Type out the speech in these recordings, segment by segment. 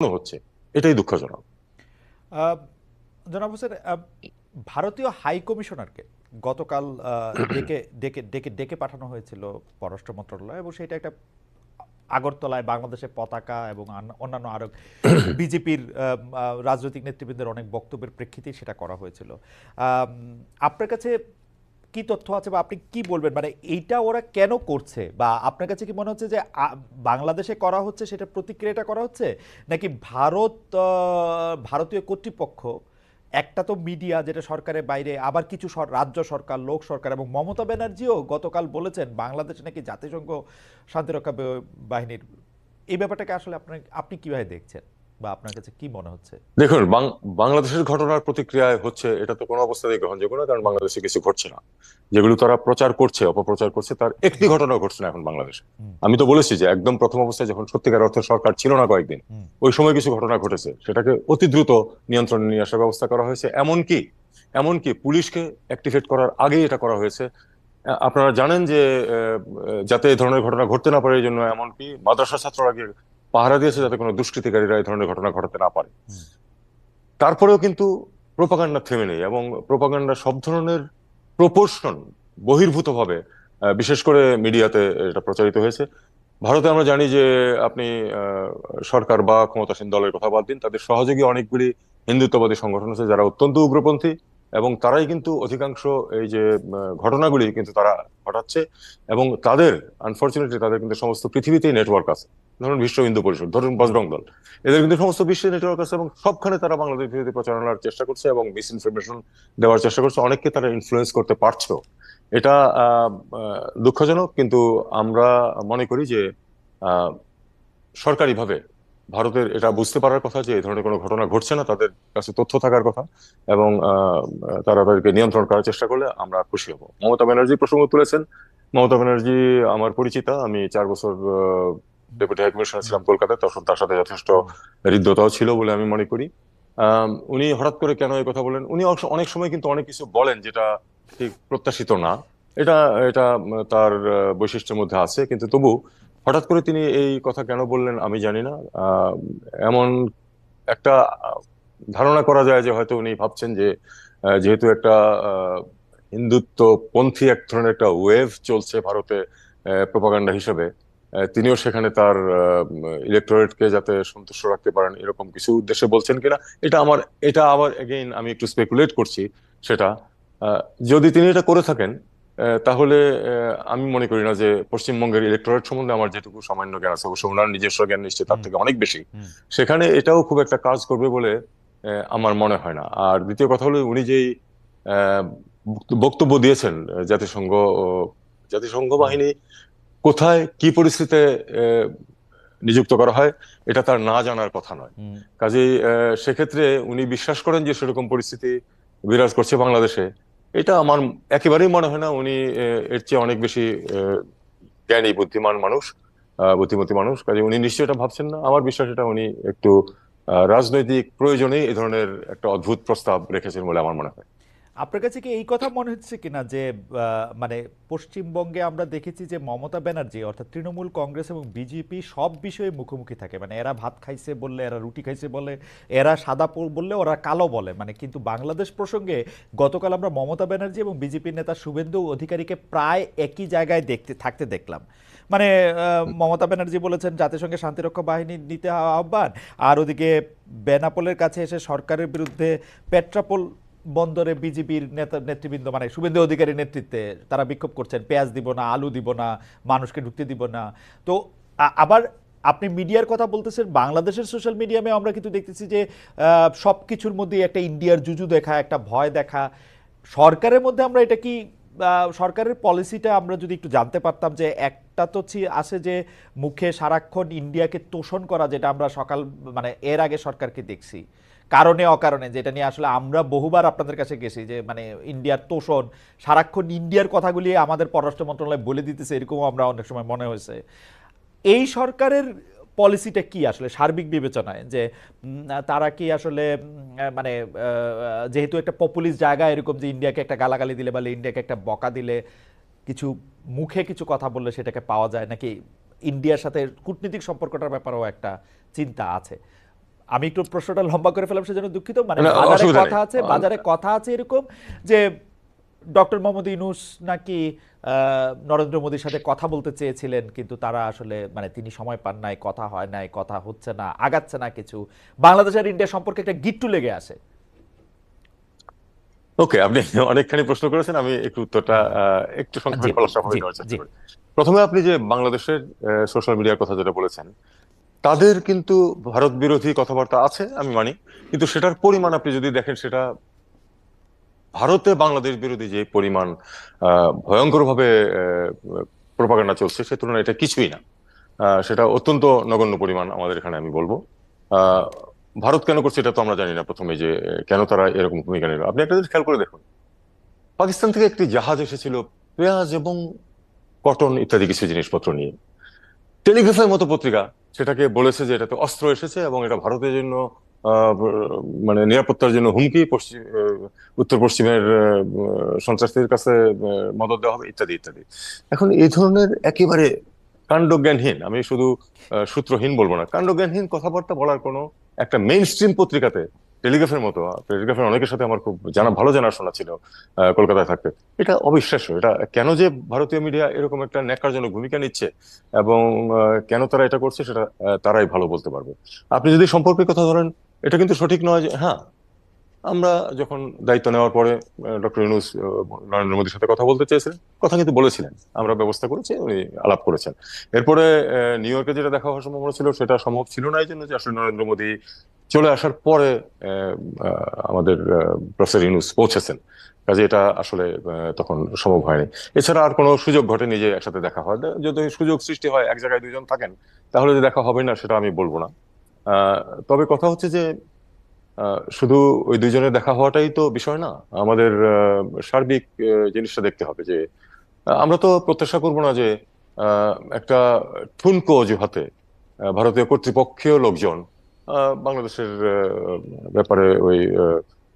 হচ্ছে। এটাই দুঃখজনক। জনাব হোসেন ভারতীয় হাই কমিশনারকে গতকাল ডেকে ডেকে ডেকে ডেকে পাঠানো হয়েছিল পররাষ্ট্র মন্ত্রণালয় এবং সেটা একটা আগরতলায় বাংলাদেশের পতাকা এবং অন্যান্য আরও বিজেপির রাজনৈতিক নেতৃবৃন্দের অনেক বক্তব্যের প্রেক্ষিতেই সেটা করা হয়েছিল। আপনার কাছে কি তথ্য আছে বা আপনি কি বলবেন? মানে এইটা ওরা কেন করছে? বা আপনার কাছে কি মনে হচ্ছে যে বাংলাদেশে করা হচ্ছে, সেটা প্রতিক্রিয়াটা করা হচ্ছে? নাকি ভারত ভারতীয় কর্তৃপক্ষ, একটা তো মিডিয়া যেটা সরকারের বাইরে, আবার কিছু রাজ্য সরকার, লোক সরকার এবং মমতা ব্যানার্জিও গতকাল বলেছেন, বাংলাদেশে নাকি জাতিসংঘ শান্তিরক্ষা বাহিনীর, এই ব্যাপারটাকে আসলে আপনি কীভাবে দেখছেন? বা আপনার কাছে কি মনে হচ্ছে? দেখুন বাংলাদেশের ঘটনার প্রতিক্রিয়ায় হচ্ছে এটা তো কোনো অবস্থাতেই গ্রহণযোগ্য না কারণ বাংলাদেশে কিছু ঘটছে না। যেগুলো তারা প্রচার করছে অপপ্রচার করছে তার একটি ঘটনা ঘটছে না এখন বাংলাদেশে। আমি তো বলেছি যে একদম প্রথম অবস্থায় যখন সত্যিকার অর্থে সরকার ছিল না কয়েকদিন ওই সময় কিছু ঘটনা ঘটেছে। সেটাকে অতি দ্রুত নিয়ন্ত্রণে নিয়ে আসার ব্যবস্থা করা হয়েছে। এমনকি এমনকি পুলিশকে অ্যাক্টিভেট করার আগেই এটা করা হয়েছে। আপনারা জানেন যে যাতে এই ধরনের ঘটনা ঘটতে না পারে এই জন্য এমনকি মাদ্রাসা ছাত্ররা গিয়ে পাহারা দিয়েছে যাতে কোনো দুষ্কৃতিকারীরা এই ধরনের ঘটনা ঘটাতে না পারে। তারপরেও কিন্তু প্রোপাগান্ডা থেমে নেই এবং প্রোপাগান্ডা সব ধরনের প্রপোর্শন বহির্ভূতভাবে বিশেষ করে মিডিয়াতে এটা প্রচারিত হয়েছে। ভারতে আমরা জানি যে আপনি সরকার বা ক্ষমতাসীন দলের কথা বাদ দিন, তাদের সহযোগী অনেকগুলি হিন্দুত্ববাদী সংগঠন আছে যারা অত্যন্ত উগ্রপন্থী এবং তারাই কিন্তু অধিকাংশ এই যে ঘটনাগুলি কিন্তু তারা ঘটাচ্ছে এবং তাদের আনফর্চুনেটলি তাদের কিন্তু সমস্ত পৃথিবীতেই নেটওয়ার্ক আছে। ধরুন বিশ্ব হিন্দু পরিষদ, ধরুন বজরং দল। এদের কিন্তু সমস্ত বিশ্বের নেটওয়ার্ক আছে এবং সবখানে তারা বাংলাদেশ বিরোধী প্রচারণার চেষ্টা করছে এবং মিস ইনফরমেশন দেওয়ার চেষ্টা করছে। অনেককে তারা ইনফ্লুয়েন্স করতে পারছ। এটা দুঃখজনক, কিন্তু আমরা মনে করি যে সরকারিভাবে ভারতের এটা বুঝতে পারার কথা যে, এই ধরনের কোনো ঘটনা ঘটছে না, তাদের কাছে তথ্য থাকার কথা এবং তারা তাদেরকে নিয়ন্ত্রণ করার চেষ্টা করলে আমরা খুশি হব। মমতা ব্যানার্জি প্রসঙ্গ তুলেছেন। মমতা ব্যানার্জি আমার পরিচিতা, আমি চার বছর ডেপুটি হাই কমিশনার ছিলাম কলকাতায় তখন তার সাথে যথেষ্ট হৃদ্যতাও ছিল বলে আমি মনে করি। উনি হঠাৎ করে কেন এই কথা বলেন উনি অনেক সময় কিন্তু অনেক কিছু বলেন যেটা ঠিক প্রত্যাশিত না। এটা এটা তার বৈশিষ্ট্যের মধ্যে আছে কিন্তু তবু হঠাৎ করে তিনি এই কথা কেন বললেন আমি জানি না। এমন একটা ধারণা করা যায় যে হয়তো উনি ভাবছেন যে যেহেতু একটা আহ, হিন্দুত্ব পন্থী এক ধরনের একটা ওয়েভ চলছে ভারতে প্রোপাগান্ডা হিসেবে তিনিও সেখানে তার ইলেকটোরেটকে যাতে সন্তুষ্ট রাখতে পারেন এরকম কিছু উদ্দেশ্যে বলছেন কিনা এটা আমার এটা আবার এগেইন আমি একটু স্পেকুলেট করছি সেটা। যদি তিনি এটা করে থাকেন তাহলে আমি মনে করি না যে পশ্চিমবঙ্গের ইলেকটোরেট সম্বন্ধে আমার যেটুকু সামান্য জ্ঞান আছে অবশ্য ওনার নিজস্ব জ্ঞান নিশ্চয়ই তার থেকে অনেক বেশি। সেখানে এটাও খুব একটা কাজ করবে বলে আমার মনে হয় না। আর দ্বিতীয় কথা হলো উনি যেই আহ, বক্তব্য দিয়েছেন জাতিসংঘ জাতিসংঘ বাহিনী কোথায় কি পরিস্থিতিতে নিযুক্ত করা হয় এটা তার না জানার কথা নয়। কাজেই সেক্ষেত্রে উনি বিশ্বাস করেন যে সেরকম পরিস্থিতি বিরাজ করছে বাংলাদেশে। এটা আমার একেবারেই মনে হয় না উনি এর চেয়ে অনেক বেশি আহ, জ্ঞানী বুদ্ধিমান মানুষ আহ, বুদ্ধিমতী মানুষ। কাজে উনি নিশ্চয়ই এটা ভাবছেন না। আমার বিশ্বাস এটা উনি একটু আহ, রাজনৈতিক প্রয়োজনেই এই ধরনের একটা অদ্ভুত প্রস্তাব রেখেছেন বলে আমার মনে হয়। আপনার কাছে কি এই কথা মনে হচ্ছে কিনা যে মানে পশ্চিমবঙ্গে আমরা দেখেছি যে মমতা ব্যানার্জি অর্থাৎ তৃণমূল কংগ্রেস এবং বিজেপি সব বিষয়ে মুখোমুখি থাকে। মানে এরা ভাত খাইছে বললে, এরা রুটি খাইছে বলে, এরা সাদা বললে ওরা কালো বলে। মানে কিন্তু বাংলাদেশ প্রসঙ্গে গতকাল আমরা মমতা ব্যানার্জি এবং বিজেপির নেতা শুভেন্দু অধিকারীকে প্রায় একই জায়গায় দেখতে, থাকতে দেখলাম। মানে মমতা ব্যানার্জি বলেছেন, জাতিসংঘের শান্তিরক্ষা বাহিনী নিতে আহ্বান। আর ওদিকে বেনাপোলের কাছে এসে সরকারের বিরুদ্ধে পেট্রাপোল বন্দরে বিজেপির নেতা নেতৃবৃন্দ মানে শুভেন্দু অধিকারীর নেতৃত্বে তারা বিক্ষোভ করছেন। পেঁয়াজ দিব না, আলু দিব না, মানুষকে ঢুকতে দিব না। তো আবার আপনি মিডিয়ার কথা বলতেছেন, বাংলাদেশের সোশ্যাল মিডিয়ামে আমরা কিন্তু দেখতেছি যে সব কিছুর মধ্যেই একটা ইন্ডিয়ার জুজু দেখা, একটা ভয় দেখা। সরকারের মধ্যে আমরা এটা কি সরকারের পলিসিটা আমরা যদি একটু জানতে পারতাম যে, একটা তো আছে যে, মুখে সারাক্ষণ ইন্ডিয়াকে তোষণ করা, যেটা আমরা সকাল মানে এর আগে সরকারকে দেখছি। কারণে, অকারণে, যেটা নিয়ে আসলে আমরা বহুবার আপনাদের কাছে গেছি যে মানে ইন্ডিয়ার তোষণ, সারাক্ষণ ইন্ডিয়ার কথাগুলি আমাদের পররাষ্ট্র মন্ত্রণালয় বলে দিতেছে, এরকমও আমরা অনেক সময় মনে হয়েছে। এই সরকারের পলিসিটা কি আসলে? সার্বিক বিবেচনায় যে তারা কি আসলে মানে যেহেতু একটা পপুলিস্ট জায়গা, এরকম যে, ইন্ডিয়াকে একটা গালাগালি দিলে বা ইন্ডিয়াকে একটা বকা দিলে, কিছু মুখে কিছু কথা বললে সেটাকে পাওয়া যায়? নাকি ইন্ডিয়ার সাথে কূটনীতিক সম্পর্কটার ব্যাপারেও একটা চিন্তা আছে? আমি একটু প্রশ্নটা লম্বা করে ফেলাম সেজন্য দুঃখিত। মানে বাজারে কথা আছে বাজারে কথা আছে এরকম যে ডক্টর মোহাম্মদ ইউনুস নাকি নরেন্দ্র মোদীর সাথে কথা বলতে চেয়েছিলেন কিন্তু তারা আসলে মানে তিনি সময় পান নাই কথা হয় নাই কথা হচ্ছে না আগাচ্ছে না কিছু। বাংলাদেশ আর ইন্ডিয়া সম্পর্কে একটা গিট্টু লেগে আসে ওকে আপনি অনেকখানি প্রশ্ন করেছেন আমি একটু উত্তরটা একটু সংক্ষেপে বলার চেষ্টা। করি। প্রথমে আপনি যে বাংলাদেশের সোশ্যাল মিডিয়ার কথা যেটা বলেছেন তাদের কিন্তু ভারত বিরোধী কথাবার্তা আছে, আমি মানি। কিন্তু সেটার পরিমাণ আপনি যদি দেখেন, সেটা ভারতে বাংলাদেশ বিরোধী যে পরিমাণ ভয়ঙ্করভাবে প্রপাগান্ডা চলছে, সে তুলনায় এটা কিছুই না। সেটা অত্যন্ত নগণ্য পরিমাণ আমাদের এখানে আমি বলব। ভারত কেন করছে এটা তো আমরা জানি না প্রথমে যে, কেন তারা এরকম ভূমিকা নেবে আপনি একটা জিনিস খেয়াল করে দেখুন। পাকিস্তান থেকে একটি জাহাজ এসেছিল পেঁয়াজ এবং কটন ইত্যাদি কিছু জিনিসপত্র নিয়ে। টেলিগ্রাফের মতো পত্রিকা, সেটাকে বলেছে যে এটাতে অস্ত্র এসেছে এবং এটা ভারতের জন্য মানে নিরাপত্তার জন্য হুমকি, পশ্চিম উত্তর পশ্চিমের সন্ত্রাসীদের কাছে মদত দেওয়া হবে, ইত্যাদি ইত্যাদি। এখন এই ধরনের একেবারে কাণ্ডজ্ঞানহীন, আমি শুধু সূত্রহীন বলব না, কাণ্ডজ্ঞানহীন কথাবার্তা বলার কোনো একটা মেইন স্ট্রিম পত্রিকাতে টেলিগ্রাফের মতো টেলিগ্রাফের অনেকের সাথে আমার খুব জানা, ভালো জানাশোনা ছিল কলকাতায় থাকতে। এটা অবিশ্বাস্য, এটা কেন যে ভারতীয় মিডিয়া এরকম একটা ন্যাকারজনক ভূমিকা নিচ্ছে এবং কেন তারা এটা করছে সেটা তারাই ভালো বলতে পারবে। আপনি যদি সম্পর্কের কথা ধরেন, এটা কিন্তু সঠিক নয় যে হ্যাঁ আমরা যখন দায়িত্ব নেওয়ার পরে ডক্টর ইউনুস নরেন্দ্র মোদীর সাথে কথা বলতে চেয়েছিলেন, কথা কিন্তু বলেছিলেন। আমরা ব্যবস্থা করেছি, উনি আলাপ করেছেন। এরপরে নিউ ইয়র্কে যেটা দেখা হওয়ার সম্ভাবনা ছিল, সেটা সম্ভব ছিল না এই জন্য যে আসলে নরেন্দ্র মোদী চলে আসার পরে আমাদের প্রফেসর ইউনুস পৌঁছেছেন। কাজে এটা আসলে তখন সম্ভব হয়নি। এছাড়া আর কোনো সুযোগ ঘটেনি যে একসাথে দেখা হয়। যদি সুযোগ সৃষ্টি হয়, এক জায়গায় দুজন থাকেন, তাহলে যে দেখা হবে না, সেটা আমি বলব না। তবে কথা হচ্ছে যে শুধু ওই দুইজনের দেখা হওয়াটাই তো বিষয় না, আমাদের সার্বিক জিনিসটা দেখতে হবে যে আমরা তো প্রত্যাশা করব না যে একটা ঠুনকো অজুহাতে ভারতীয় কর্তৃপক্ষীয় লোকজন বাংলাদেশের ব্যাপারে ওই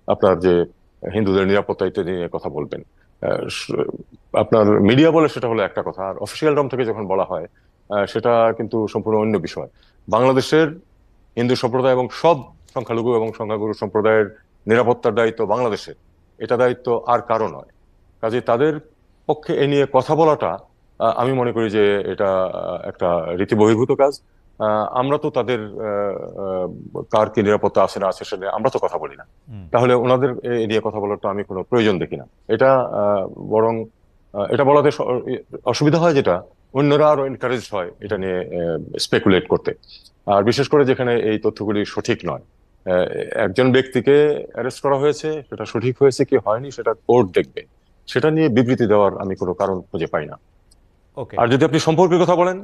আপনার যে হিন্দুদের নিরাপত্তা ইত্যাদি নিয়ে কথা বলবেন। আপনার মিডিয়া বলে সেটা হলো একটা কথা, আর অফিসিয়াল রম থেকে যখন বলা হয় সেটা কিন্তু সম্পূর্ণ অন্য বিষয়। বাংলাদেশের হিন্দু সম্প্রদায় এবং সব সংখ্যালঘু এবং সংখ্যাগুরু সম্প্রদায়ের নিরাপত্তার দায়িত্ব বাংলাদেশের। এটা দায়িত্ব আর কারও নয়। কাজে তাদের পক্ষে এ নিয়ে কথা বলাটা আমি মনে করি যে এটা একটা রীতি বহির্ভূত কাজ। আমরা তো তাদের কার কি নিরাপত্তা আছে না আছে সেটা আমরা তো কথা বলি না। তাহলে ওনাদের এ নিয়ে কথা বলার তো আমি কোনো প্রয়োজন দেখি না। এটা আহ, বরং এটা বলাতে অসুবিধা হয় যেটা অন্যরা আরও এনকারেজ হয় এটা নিয়ে স্পেকুলেট করতে। আর বিশেষ করে যেখানে এই তথ্যগুলি সঠিক নয়। একজন ব্যক্তিকে অ্যারেস্ট করা হয়েছে সেটা সঠিক হয়েছে কি হয়নি সেটা কোর্ট দেখবে। সেটা নিয়ে বিবৃতি দেওয়ার আমি কোনো কারণ খুঁজে পাই না। ওকে আর যদি আপনি সম্পর্কের কথা বলেন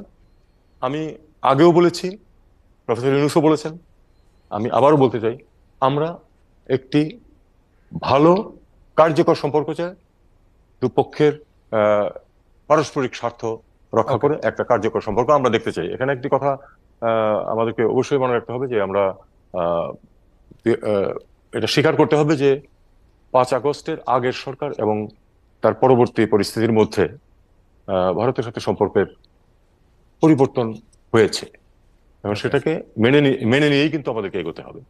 আমি আগেও বলেছি প্রফেসর ইউনুসও বলেছেন আমি আবারও বলতে চাই আমরা একটি ভালো কার্যকর সম্পর্ক চাই দুপক্ষের পারস্পরিক স্বার্থ রক্ষা করে একটা কার্যকর সম্পর্ক আমরা দেখতে চাই। এখানে একটি কথা আমাদেরকে অবশ্যই মনে রাখতে হবে যে আমরা এটা স্বীকার করতে হবে যে পাঁচ আগস্টের আগের সরকার এবং তার পরবর্তী পরিস্থিতির মধ্যে ভারতের সাথে সম্পর্কের পরিবর্তন হয়েছে। এবং সেটাকে মেনে মেনে নিয়েই কিন্তু আমাদেরকে এগোতে হবে।